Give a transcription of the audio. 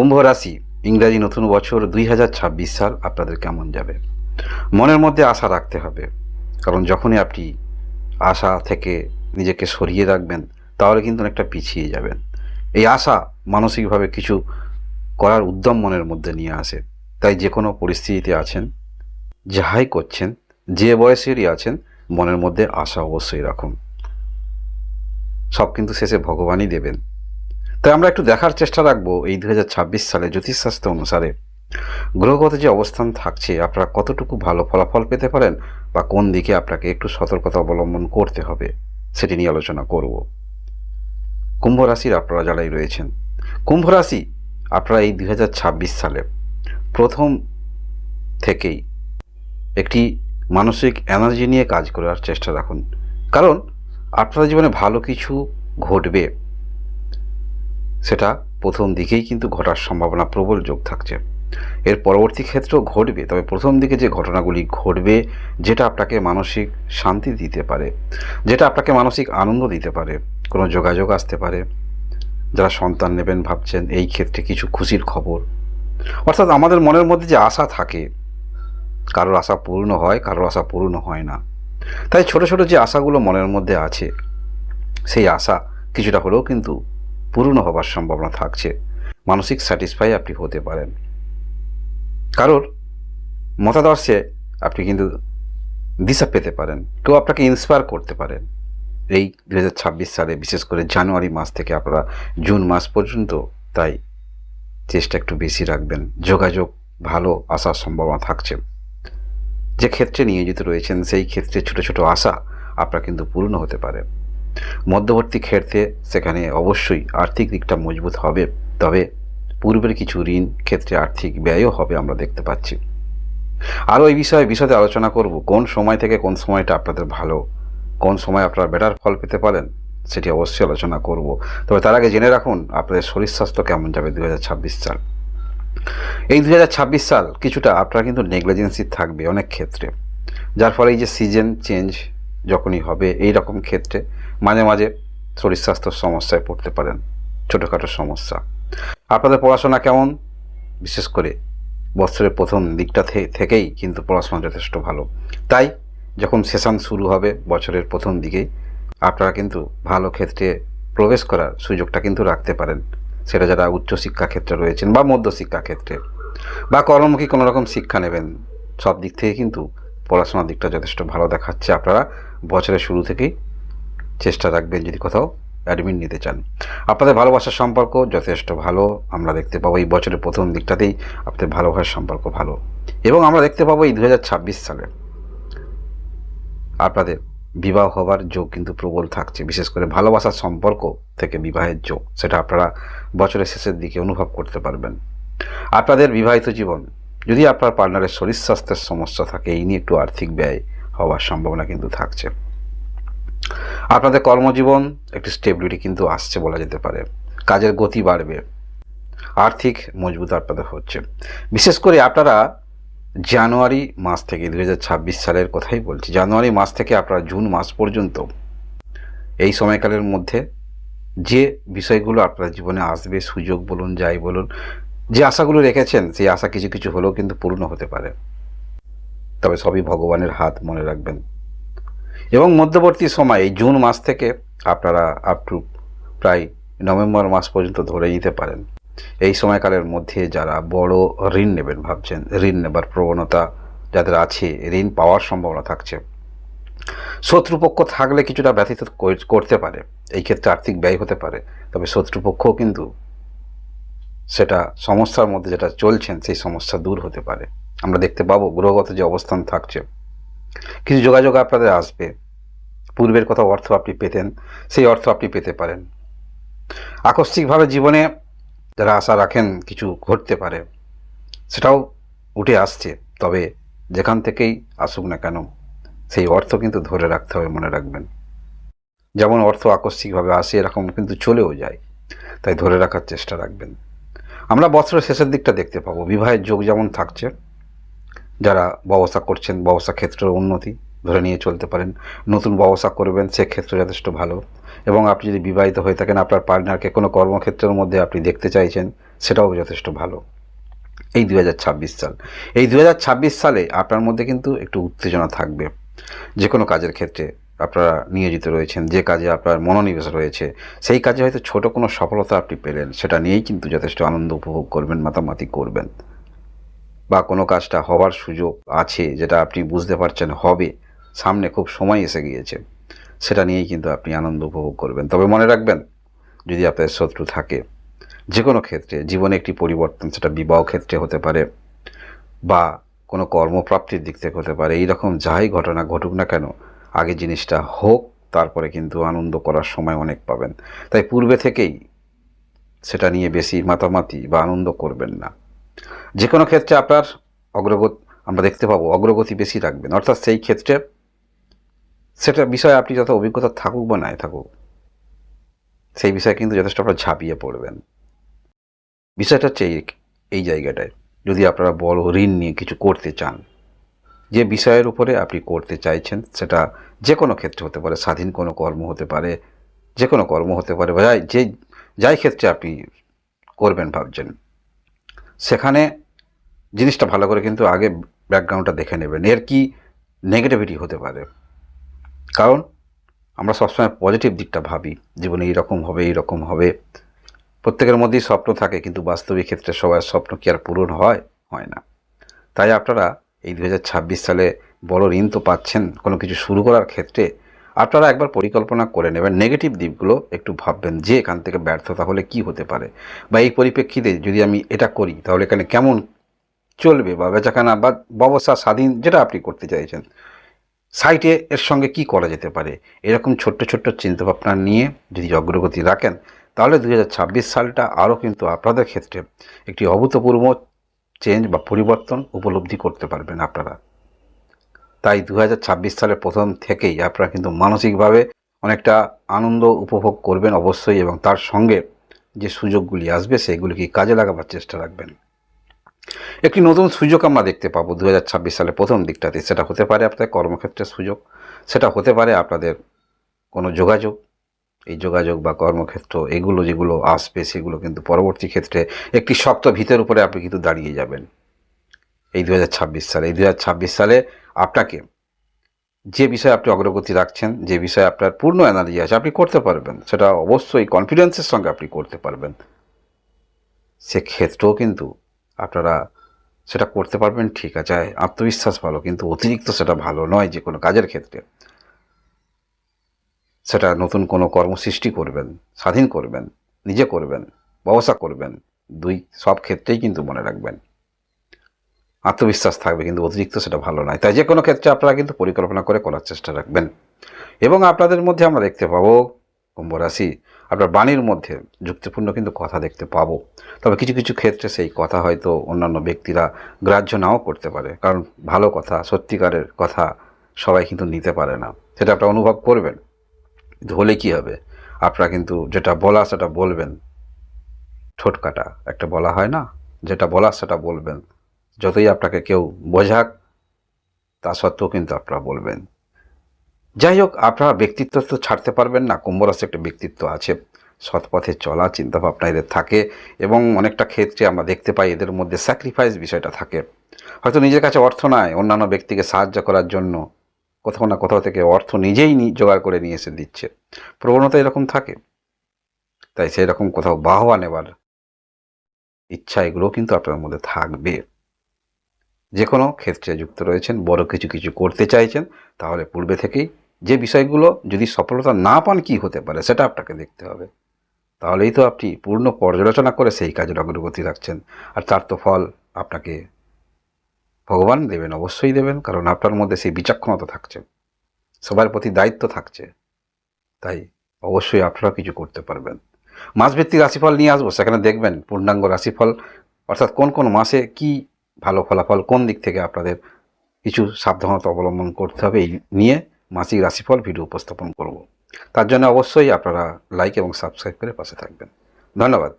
কুম্ভ রাশি, ইংরাজি নতুন বছর দুই হাজার ছাব্বিশ সাল আপনাদের কেমন যাবে? মনের মধ্যে আশা রাখতে হবে। কারণ যখনই আপনি আশা থেকে নিজেকে সরিয়ে রাখবেন, তাহলে কিন্তু অনেকটা পিছিয়ে যাবেন। এই আশা মানসিকভাবে কিছু করার উদ্যম মনের মধ্যে নিয়ে আসে। তাই যে কোনো পরিস্থিতিতে আছেন, যাহাই করছেন, যে বয়সেরই আছেন, মনের মধ্যে আশা অবশ্যই রাখুন। সব কিন্তু শেষে ভগবানই দেবেন। তাই আমরা একটু দেখার চেষ্টা রাখব এই দু হাজার ছাব্বিশ সালে জ্যোতিষশাস্ত্র অনুসারে। গ্রহগত যে অবস্থান থাকছে, আপনারা কতটুকু ভালো ফলাফল পেতে পারেন বা কোন দিকে আপনাকে একটু সতর্কতা অবলম্বন করতে হবে, সেটি নিয়ে আলোচনা করব। কুম্ভ রাশির আপনারা যারাই রয়েছেন, কুম্ভ রাশি আপনারা এই দু হাজার ছাব্বিশ সালে প্রথম থেকেই একটি মানসিক এনার্জি নিয়ে কাজ করার চেষ্টা রাখুন। কারণ আপনার জীবনে ভালো কিছু ঘটবে। সেটা প্রথম দিকেই কিন্তু ঘটার সম্ভাবনা প্রবল যোগ থাকছে। এর পরবর্তী ক্ষেত্রেও ঘটবে, তবে প্রথম দিকে যে ঘটনাগুলি ঘটবে, যেটা আপনাকে মানসিক শান্তি দিতে পারে, যেটা আপনাকে মানসিক আনন্দ দিতে পারে, কোনো যোগাযোগ আসতে পারে, যারা সন্তান নেবেন ভাবছেন, এই ক্ষেত্রে কিছু খুশির খবর। অর্থাৎ আমাদের মনের মধ্যে যে আশা থাকে, কারোর আশা পূর্ণ হয়, কারোর আশা পূর্ণ হয় না। তাই ছোট ছোট যে আশাগুলো মনের মধ্যে আছে, সেই আশা কিছুটা হলেও কিন্তু পূর্ণ হবার সম্ভাবনা থাকছে। মানসিক স্যাটিসফাই আপনি হতে পারেন। কারোর মতাদর্শে আপনি কিন্তু দিশা পেতে পারেন। কেউ আপনাকে ইন্সপায়ার করতে পারেন এই দু হাজার ছাব্বিশ সালে, বিশেষ করে জানুয়ারি মাস থেকে আপনারা জুন মাস পর্যন্ত, তাই চেষ্টা একটু বেশি রাখবেন। যোগাযোগ ভালো আসার সম্ভাবনা থাকছে। যে ক্ষেত্রে নিয়োজিত রয়েছেন, সেই ক্ষেত্রে ছোট ছোট আশা আপনার কিন্তু পূর্ণ হতে পারে। মধ্যবর্তী ক্ষেত্রে সেখানে অবশ্যই আর্থিক দিকটা মজবুত হবে, তবে পূর্বের কিছু ঋণ ক্ষেত্রে আর্থিক ব্যয়ও হবে আমরা দেখতে পাচ্ছি। আরও এই বিষয়ে বিশদে আলোচনা করব, কোন সময় থেকে কোন সময়টা আপনাদের ভালো, কোন সময় আপনারা বেটার ফল পেতে পারেন, সেটি অবশ্যই আলোচনা করব। তবে তার আগে জেনে রাখুন, আপনাদের শরীর স্বাস্থ্য কেমন যাবে দু হাজার ছাব্বিশ সাল? এই দুই হাজার ছাব্বিশ সাল কিছুটা আপনারা কিন্তু নেগলিজেন্সি থাকবে অনেক ক্ষেত্রে, যার ফলে এই যে সিজন চেঞ্জ যখনই হবে, এই রকম ক্ষেত্রে মাঝে মাঝে শরীর স্বাস্থ্যর সমস্যায় পড়তে পারেন, ছোটোখাটো সমস্যা। আপনাদের পড়াশোনা কেমন? বিশেষ করে বছরের প্রথম দিকটা থেকেই কিন্তু পড়াশোনা যথেষ্ট ভালো। তাই যখন সেশন শুরু হবে বছরের প্রথম দিকেই আপনারা কিন্তু ভালো ক্ষেত্রে প্রবেশ করার সুযোগটা কিন্তু রাখতে পারেন। সেটা যারা উচ্চশিক্ষা ক্ষেত্রে রয়েছেন বা মধ্যশিক্ষা ক্ষেত্রে বা কর্মমুখী কোনো রকম শিক্ষা নেবেন, সব দিক থেকে কিন্তু পড়াশোনার দিকটা যথেষ্ট ভালো দেখাচ্ছে। আপনারা বছরের শুরু থেকেই চেষ্টা রাখবেন যদি কোথাও অ্যাডমিট নিতে চান। আপনাদের ভালোবাসার সম্পর্ক যথেষ্ট ভালো, আমরা দেখতে পাবো এই বছরের প্রথম দিকটাতেই আপনাদের ভালোবাসার সম্পর্ক ভালো। এবং আমরা দেখতে পাবো এই দু হাজার ছাব্বিশ সালে আপনাদের বিবাহ হওয়ার যোগ কিন্তু প্রবল থাকছে। বিশেষ করে ভালোবাসার সম্পর্ক থেকে বিবাহের যোগ, সেটা আপনারা বছরের শেষের দিকে অনুভব করতে পারবেন। আপনাদের বিবাহিত জীবন, যদি আপনার পার্টনারের শরীর স্বাস্থ্যের সমস্যা থাকে, এই নিয়ে একটু আর্থিক ব্যয় হওয়ার সম্ভাবনা কিন্তু থাকছে। আপনাদের কর্মজীবন একটি স্টেবিলিটি কিন্তু আসছে বলা যেতে পারে। কাজের গতি বাড়বে, আর্থিক মজবুত আপনাদের হচ্ছে। বিশেষ করে আপনারা জানুয়ারি মাস থেকে দু হাজার ছাব্বিশ সালের কথাই বলছি, জানুয়ারি মাস থেকে আপনারা জুন মাস পর্যন্ত এই সময়কালের মধ্যে যে বিষয়গুলো আপনার জীবনে আসবে, সুযোগ বলুন, যাই বলুন, যে আশাগুলো রেখেছেন, সেই আশা কিছু কিছু হলেও কিন্তু পূর্ণ হতে পারে। তবে সবই ভগবানের হাত মনে রাখবেন। এবং মধ্যবর্তী সময়ে জুন মাস থেকে আপনারা আপ টু প্রায় নভেম্বর মাস পর্যন্ত ধরে নিতে পারেন। এই সময়কালের মধ্যে যারা বড় ঋণ নেবেন ভাবছেন, ঋণ নেবার প্রবণতা যাদের আছে, ঋণ পাওয়ার সম্ভাবনা থাকছে। শত্রুপক্ষ থাকলে কিছুটা ব্যথিত করতে পারে। এই ক্ষেত্রে আর্থিক ব্যয় হতে পারে, তবে শত্রুপক্ষও কিন্তু সেটা সমস্যার মধ্যে যেটা চলছেন, সেই সমস্যা দূর হতে পারে। আমরা দেখতে পাবো, গ্রহগত যে অবস্থান থাকছে। কিছু যোগাযোগ আপনাদের আসবে। পূর্বের কথা অর্থ আপনি পেতেন, সেই অর্থ আপনি পেতে পারেন। আকস্মিকভাবে জীবনে যারা আশা রাখেন কিছু ঘটতে পারে, সেটাও উঠে আসছে, তবে যেখান থেকেই আসুক না কেন, সেই অর্থ কিন্তু ধরে রাখতে হবে, মনে রাখবেন। যেমন অর্থ আকস্মিকভাবে আসে, এরকম কিন্তু চলেও যায়, তাই ধরে রাখার চেষ্টা রাখবেন। আমরা বছরের শেষের দিকটা দেখতে পাবো, বিবাহের যোগ যেমন থাকছে, যারা ব্যবসা করছেন, ব্যবসা ক্ষেত্রের উন্নতি ধরে নিয়ে চলতে পারেন। নতুন ব্যবসা করবেন, সেক্ষেত্রে যথেষ্ট ভালো। এবং আপনি যদি বিবাহিত হয়ে থাকেন, আপনার পার্টনারকে কোনো কর্মক্ষেত্রের মধ্যে আপনি দেখতে চাইছেন, সেটাও যথেষ্ট ভালো। এই দুই হাজার ছাব্বিশ সাল। এই দু হাজার ছাব্বিশ সালে আপনার মধ্যে কিন্তু একটু উত্তেজনা থাকবে। যে কোনো কাজের ক্ষেত্রে আপনারা নিয়োজিত রয়েছেন, যে কাজে আপনার মনোনিবেশ রয়েছে, সেই কাজে হয়তো ছোট কোনো সফলতা আপনি পেলেন। সেটা নিয়েই কিন্তু যথেষ্ট আনন্দ উপভোগ করবেন, মাতামাতি করবেন। বা কোনো কাজটা হওয়ার সুযোগ আছে যেটা আপনি বুঝতে পারছেন হবে। সামনে খুব সময় এসে গিয়েছে। সেটা নিয়েই কিন্তু আপনি আনন্দ উপভোগ করবেন। তবে মনে রাখবেন, যদি আপনার শত্রু থাকে যে কোনো ক্ষেত্রে, জীবনে একটি পরিবর্তন, সেটা বিবাহ ক্ষেত্রে হতে পারে বা কোনো কর্মপ্রাপ্তির দিক থেকে হতে পারে, এইরকম যাই ঘটনা ঘটুক না কেন, আগে জিনিসটা হোক, তারপরে কিন্তু আনন্দ করার সময় অনেক পাবেন। তাই পূর্বে থেকেই সেটা নিয়ে বেশি মাতামাতি বা আনন্দ করবেন না। যে কোনো ক্ষেত্রে আপনার অগ্রগতি, আমরা দেখতে পাবো অগ্রগতি বেশি রাখবেন। অর্থাৎ সেই ক্ষেত্রে সেটা বিষয়ে আপনি যত অভিজ্ঞতা থাকুক বা নাই থাকুক, সেই বিষয়ে কিন্তু যথেষ্ট আপনার ঝাঁপিয়ে পড়বেন। বিষয়টা হচ্ছে এই জায়গাটায়, যদি আপনারা বড় ঋণ নিয়ে কিছু করতে চান, যে বিষয়ের উপরে আপনি করতে চাইছেন, সেটা যে কোনো ক্ষেত্রে হতে পারে, স্বাধীন কোনো কর্ম হতে পারে যে কোনো কর্ম হতে পারে, বা যে, যাই ক্ষেত্রে আপনি করবেন ভাবছেন, সেখানে জিনিসটা ভালো করে কিন্তু আগে ব্যাকগ্রাউন্ডটা দেখে নেবেন, এর কি নেগেটিভিটি হতে পারে। কারণ আমরা সবসময় পজিটিভ দিকটা ভাবি, জীবনে এইরকম হবে এইরকম হবে। প্রত্যেকের মধ্যেই স্বপ্ন থাকে, কিন্তু বাস্তবিক ক্ষেত্রে সবার স্বপ্ন কি আর পূরণ হয়? হয় না। তাই আপনারা এই দু হাজার ছাব্বিশ সালে বড় ঋণ তো পাচ্ছেন, কোনো কিছু শুরু করার ক্ষেত্রে আপনারা একবার পরিকল্পনা করে নেবেন নেগেটিভ দিকগুলো একটু ভাববেন, যে এখান থেকে ব্যর্থতা হলে কি হতে পারে? বা এই পরিপ্রেক্ষিতে যদি আমি এটা করি, তাহলে এখানে কেমন চলবে? বা বেচাকেনা বা ব্যবসা স্বাধীন, যেটা আপনি করতে চাইছেন সাইটে এর সঙ্গে কি করা যেতে পারে? এরকম ছোট্ট ছোট্ট চিন্তাভাবনা নিয়ে যদি অগ্রগতি রাখেন, তাহলে দু হাজার ছাব্বিশ সালটা আরও কিন্তু আপনাদের ক্ষেত্রে একটি অভূতপূর্ব চেঞ্জ বা পরিবর্তন উপলব্ধি করতে পারবেন আপনারা। তাই দু হাজার ছাব্বিশ সালের প্রথম থেকেই আপনারা কিন্তু মানসিকভাবে অনেকটা আনন্দ উপভোগ করবেন অবশ্যই এবং তার সঙ্গে যে সুযোগগুলি আসবে, সেগুলিকে কাজে লাগাবার চেষ্টা রাখবেন। একটি নতুন সুযোগ আমরা দেখতে পাবো দু সালের প্রথম দিকটাতে। সেটা হতে পারে আপনাদের কর্মক্ষেত্রের সুযোগ, সেটা হতে পারে আপনাদের কোনো যোগাযোগ। এই যোগাযোগ বা কর্মক্ষেত্র, এগুলো যেগুলো আসবে, সেগুলো কিন্তু পরবর্তী ক্ষেত্রে একটি শক্ত ভিতের উপরে আপনি কিন্তু দাঁড়িয়ে যাবেন। এই দু হাজার ছাব্বিশ সালে, এই দু হাজার ছাব্বিশ সালে আপনাকে যে বিষয়ে আপনি অগ্রগতি রাখছেন, যে বিষয়ে আপনার পূর্ণ এনার্জি আছে, আপনি করতে পারবেন। সেটা অবশ্যই কনফিডেন্সের সঙ্গে আপনি করতে পারবেন। সেক্ষেত্রেও কিন্তু আপনারা সেটা করতে পারবেন, ঠিক আছে। আত্মবিশ্বাস ভালো, কিন্তু অতিরিক্ত সেটা ভালো নয় যে কোনো কাজের ক্ষেত্রে। সেটা নতুন কোনো কর্মসৃষ্টি করবেন, স্বাধীন করবেন, নিজে করবেন ব্যবসা করবেন, দুই সব ক্ষেত্রেই কিন্তু মনে রাখবেন। আত্মবিশ্বাস থাকবে, কিন্তু অতিরিক্ত সেটা ভালো নয়। তাই যে কোনো ক্ষেত্রে আপনারা কিন্তু পরিকল্পনা করে করার চেষ্টা রাখবেন। এবং আপনাদের মধ্যে আমরা দেখতে পাবো কুম্ভ রাশি আপনার বাণীর মধ্যে যুক্তিপূর্ণ কিন্তু কথা দেখতে পাবো। তবে কিছু কিছু ক্ষেত্রে সেই কথা হয়তো অন্যান্য ব্যক্তিরা গ্রাহ্য নাও করতে পারে। কারণ ভালো কথা, সত্যিকারের কথা সবাই কিন্তু নিতে পারে না। সেটা আপনারা অনুভব করবেন। কিন্তু হলে কী হবে? আপনারা কিন্তু যেটা বলা সেটা বলবেন। ঠোঁট কাটা, একটা বলা হয় না? যেটা বলা সেটা বলবেন। যতই আপনাকে কেউ বোঝাক, তা সত্ত্বেও কিন্তু আপনারা বলবেন। যাই হোক আপনারা ব্যক্তিত্ব তো ছাড়তে পারবেন না, কুম্ভ রাশি একটা ব্যক্তিত্ব আছে। সৎ পথে চলা, চিন্তাভাবনা এদের থাকে এবং অনেকটা ক্ষেত্রে আমরা দেখতে পাই এদের মধ্যে স্যাক্রিফাইস বিষয়টা থাকে। হয়তো নিজের কাছে অর্থ নয় অন্যান্য ব্যক্তিকে সাহায্য করার জন্য কোথাও না কোথাও থেকে অর্থ নিজেই জোগাড় করে নিয়ে এসে দিচ্ছে। প্রবণতা এরকম থাকে। তাই সেই রকম কোথাও বাহবা নেবার ইচ্ছা এগুলো কিন্তু আপনার মধ্যে থাকবে। যে কোনো ক্ষেত্রে যুক্ত রয়েছেন, বড় কিছু কিছু করতে চাইছেন, তাহলে পূর্বে থেকেই যে বিষয়গুলো যদি সফলতা না পান কি হতে পারে সেটা আপনাকে দেখতে হবে। তাহলেই তো আপনি পূর্ণ পর্যালোচনা করে সেই কাজের অগ্রগতি রাখছেন। আর তার তো ফল আপনাকে ভগবান দেবেন, অবশ্যই দেবেন, কারণ আপনার মধ্যে সেই বিচক্ষণতা থাকছে। সবার প্রতি দায়িত্ব থাকছে। তাই অবশ্যই আপনারা কিছু করতে পারবেন। মাসভিত্তিক রাশিফল নিয়ে আসব, সেখানে দেখবেন পূর্ণাঙ্গ রাশিফল, অর্থাৎ কোন কোন মাসে কি ভালো ফলাফল কোন দিক থেকে আপনাদের কিছু সাবধানতা অবলম্বন করতে হবে এই নিয়ে মাসিক রাশিফল ভিডিও উপস্থাপন করব। তার জন্য অবশ্যই আপনারা লাইক এবং সাবস্ক্রাইব করে পাশে থাকবেন। ধন্যবাদ।